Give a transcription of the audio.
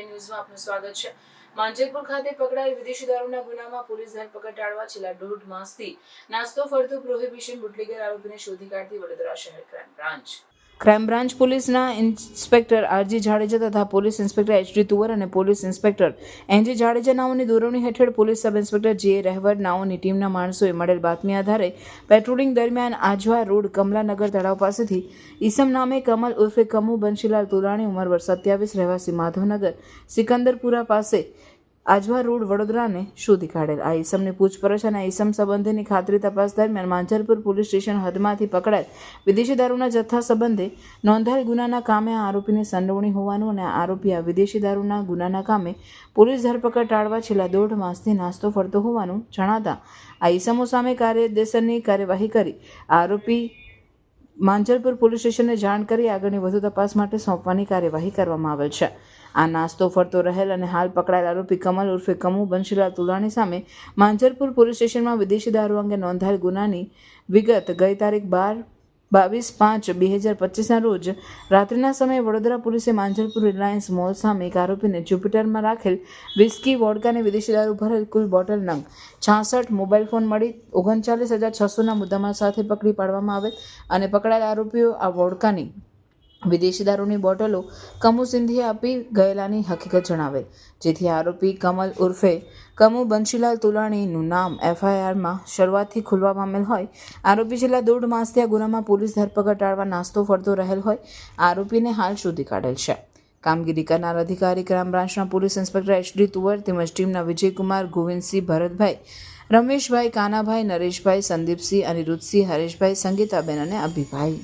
Today ન્યૂઝમાં આપનું સ્વાગત છે. માંજલપુર ખાતે પકડાયેલ વિદેશી દારૂના ગુનામાં પોલીસ ધરપકડ ટાળવા છેલ્લા દોઢ માસથી નાસ્તો ફરતો પ્રોહિબિશન બુટલેગર આરોપીને શોધી કાઢતી વડોદરા શહેર ક્રાઇમ બ્રાન્ચ. ક્રાઇમ બ્રાન્ચ પોલીસના ઇન્સ્પેક્ટર આરજી જાડેજા તથા પોલીસ ઇન્સ્પેક્ટર એચડી તુવર અને પોલીસ ઇન્સ્પેક્ટર એનજી જાડેજા નાઓની દોરવણી હેઠળ પોલીસ સબ ઇન્સ્પેક્ટર જે રહેવર નાઓની ટીમના માણસોએ મળેલ બાતમી આધારે પેટ્રોલિંગ દરમિયાન આજવા રોડ કમલાનગર તળાવ પાસેથી ઈસમ નામે કમલ ઉર્ફે કમુ બંશીલાલ તુલાણી ઉંમર વર્ષ સત્યાવીસ, રહેવાસી માધવનગર, સિકંદરપુરા પાસે આજવા રોડ વડોદરાને શોધી કાઢેલ. આ ઈસમની પૂછપરછ અને ઈસમ સંબંધેની ખાતરી તપાસ દરમિયાન માંજલપુર પોલીસ સ્ટેશન હદમાંથી પકડાયેલ વિદેશી દારૂના જથ્થા સંબંધે નોંધાયેલ ગુનાના કામે આ આરોપીને સંડોવણી હોવાનું અને આરોપી આ વિદેશી દારૂના ગુનાના કામે પોલીસ ધરપકડ ટાળવા છેલ્લા દોઢ માસથી નાસ્તો ફરતો હોવાનું જણાતા આ ઈસમો સામે કાર્યદેશનની કાર્યવાહી કરી. આરોપી માંજલપુર પોલીસ સ્ટેશનને જાણ કરી આગળની વધુ તપાસ માટે સોંપવાની કાર્યવાહી કરવામાં આવેલ છે. આ નાસ્તો ફરતો રહેલ અને હાલ પકડાયેલ આરોપી કમલ ઉર્ફે કમુ બંશીલાલ તુલાણી સામે માંજરપુર પોલીસ સ્ટેશનમાં વિદેશી દારૂ અંગે નોંધાયેલ ગુનાની વિગત ગઈ તારીખ બાર બાવીસ પાંચ બે હજાર પચીસના રોજ રાત્રિના સમયે વડોદરા પોલીસે માંજરપુર રિલાયન્સ મોલ સામે એક આરોપીને જ્યુપિટરમાં રાખેલ વિસ્કી વોડકાને વિદેશી દારૂ ભરેલ કુલ બોટલ નંગ છાસઠ મોબાઈલ ફોન મળી ઓગણચાલીસ હજાર છસોના મુદ્દામાલ સાથે પકડી પાડવામાં આવેલ અને પકડાયેલ આરોપીઓ આ વોડકાની વિદેશી દારૂની બોટલો કમુ સિંધીએ આપી ગયેલાની હકીકત જણાવેલ, જેથી આરોપી કમલ ઉર્ફે કમુ બંશીલાલ તુલાણીનું નામ એફઆઈઆરમાં શરૂઆતથી ખુલવા પામેલ હોય. આરોપી છેલ્લા દોઢ માસથી આ ગુનામાં પોલીસ ધરપકડ ટાળવા નાસ્તો ફરતો રહેલ હોય. આરોપીને હાલ શોધી કાઢેલ છે. કામગીરી કરનાર અધિકારી ક્રાઇમ બ્રાન્ચના પોલીસ ઇન્સ્પેક્ટર એચડી તુવર તેમજ ટીમના વિજયકુમાર ગોવિંદસિંહ ભરતભાઈ, રમેશભાઈ કાનાભાઈ, નરેશભાઈ, સંદીપસિંહ, અનિરુદ્ધસિંહ, હરેશભાઈ, સંગીતાબેન અને અભિભાઈ.